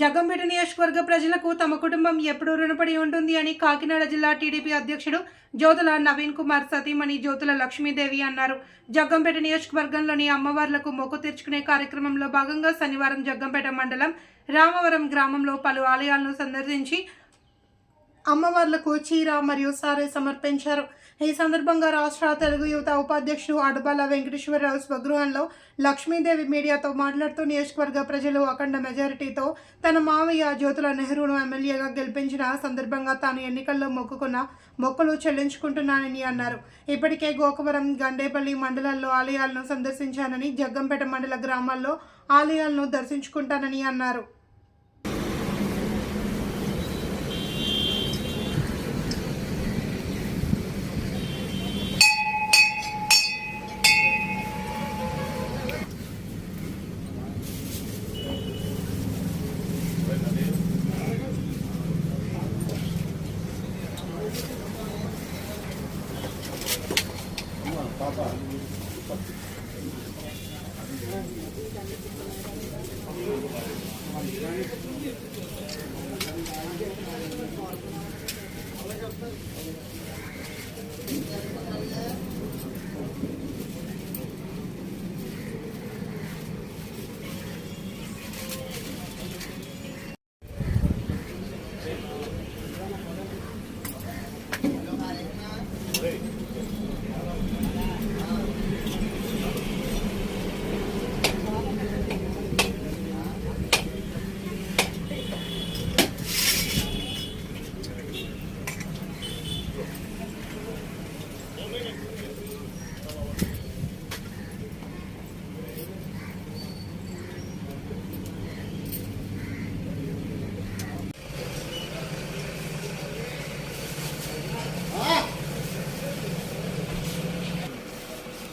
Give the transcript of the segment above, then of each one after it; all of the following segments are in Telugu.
జగంపేట నియోజకవర్గ ప్రజలకు తమ కుటుంబం ఎప్పుడూ రుణపడి ఉంటుంది అని కాకినాడ జిల్లా టీడీపీ అధ్యక్షుడు జ్యోతుల నవీన్ కుమార్ సతీమణి జ్యోతుల లక్ష్మీదేవి అన్నారు. జగ్గంపేట నియోజకవర్గంలోని అమ్మవార్లకు మొక్కు తెరుచుకునే కార్యక్రమంలో భాగంగా శనివారం జగ్గంపేట మండలం రామవరం గ్రామంలో పలు ఆలయాలను సందర్శించి అమ్మవార్లకు చీర మరియు సారే సమర్పించారు. ఈ సందర్భంగా రాష్ట్ర తెలుగు యువత ఉపాధ్యక్షుడు అడబాల వెంకటేశ్వరరావు స్వగృహంలో లక్ష్మీదేవి మీడియాతో మాట్లాడుతూ నియోజకవర్గ ప్రజలు అఖండ మెజారిటీతో తన మావయ్య జ్యోతుల నెహ్రూను ఎమ్మెల్యేగా గెలిపించిన సందర్భంగా తాను ఎన్నికల్లో మొక్కుకున్న మొక్కులు చెల్లించుకుంటున్నానని అన్నారు. ఇప్పటికే గోకవరం గండేపల్లి మండలాల్లో ఆలయాలను సందర్శించానని జగ్గంపేట మండల గ్రామాల్లో ఆలయాలను దర్శించుకుంటానని అన్నారు. కార్యక్రమం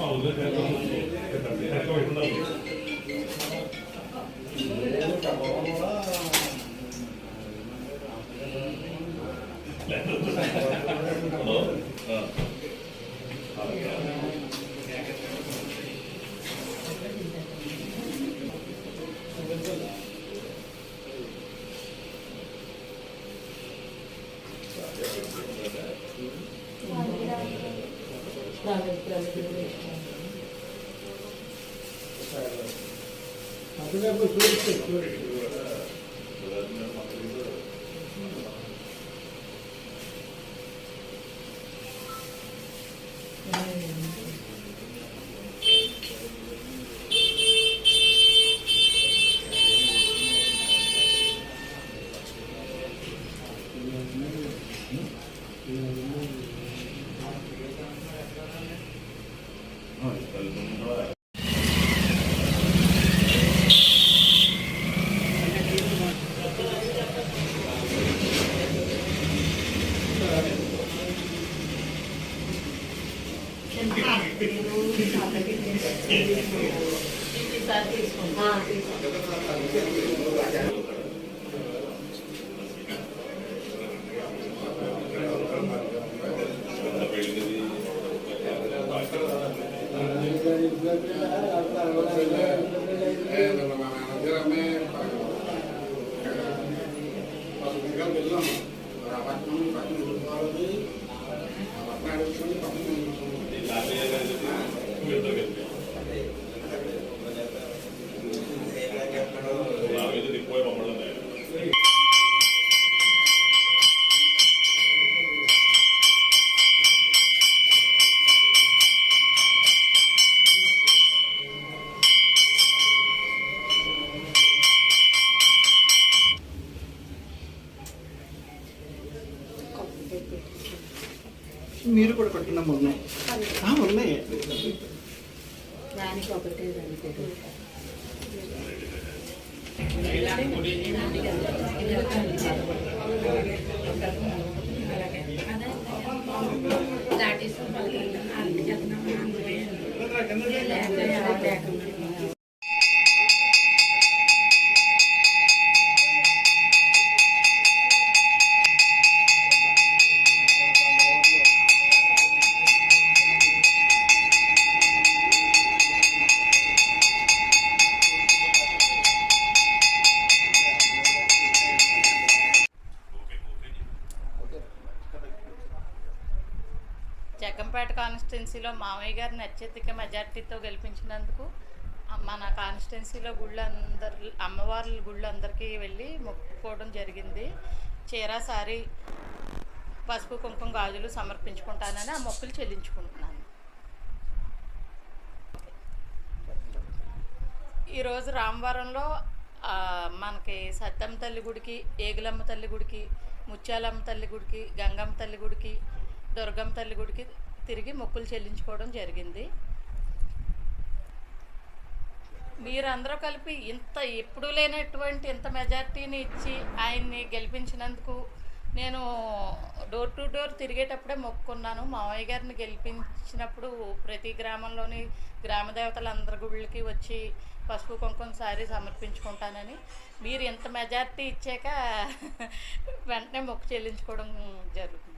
Oh, look at that. That's always lovely. అప్పుడు చూపిస్తే చూడండి Gracias. మీరు కూడా కొట్టినమ్మ ఉన్నాయి ఉన్నాయి దానికి ఒకటే దానికి దాటేసి జగ్గంపేట కాన్స్టిట్యున్సీలో మామయ్య గారిని అత్యధిక మెజార్టీతో గెలిపించినందుకు మన కాన్స్టిట్యున్సీలో గుళ్ళు అందరు అమ్మవార్ల గుళ్ళు అందరికీ వెళ్ళి మొక్కుకోవడం జరిగింది. చీర సారీ పసుపు కుంకుమ గాజులు సమర్పించుకుంటానని ఆ మొక్కులు చెల్లించుకుంటున్నాను. ఈరోజు రామవరంలో మనకి సత్తమ్మ తల్లి గుడికి ఏగులమ్మ తల్లి గుడికి ముత్యాలమ్మ తల్లి గుడికి గంగమ్మ తల్లి గుడికి దుర్గమ్మ తల్లి గుడికి తిరిగి మొక్కులు చెల్లించుకోవడం జరిగింది. మీరందరూ కలిపి ఇంత ఎప్పుడూ లేనటువంటి ఇంత మెజార్టీని ఇచ్చి ఆయన్ని గెలిపించినందుకు నేను డోర్ టు డోర్ తిరిగేటప్పుడే మొక్కుకున్నాను. మావయ్య గారిని గెలిపించినప్పుడు ప్రతి గ్రామంలోని గ్రామ దేవతలందరి గుళ్ళకి వచ్చి పసుపు కుంకుమ సారీ సమర్పించుకుంటానని. మీరు ఇంత మెజార్టీ ఇచ్చాక వెంటనే మొక్కు చెల్లించుకోవడం జరుగుతుంది.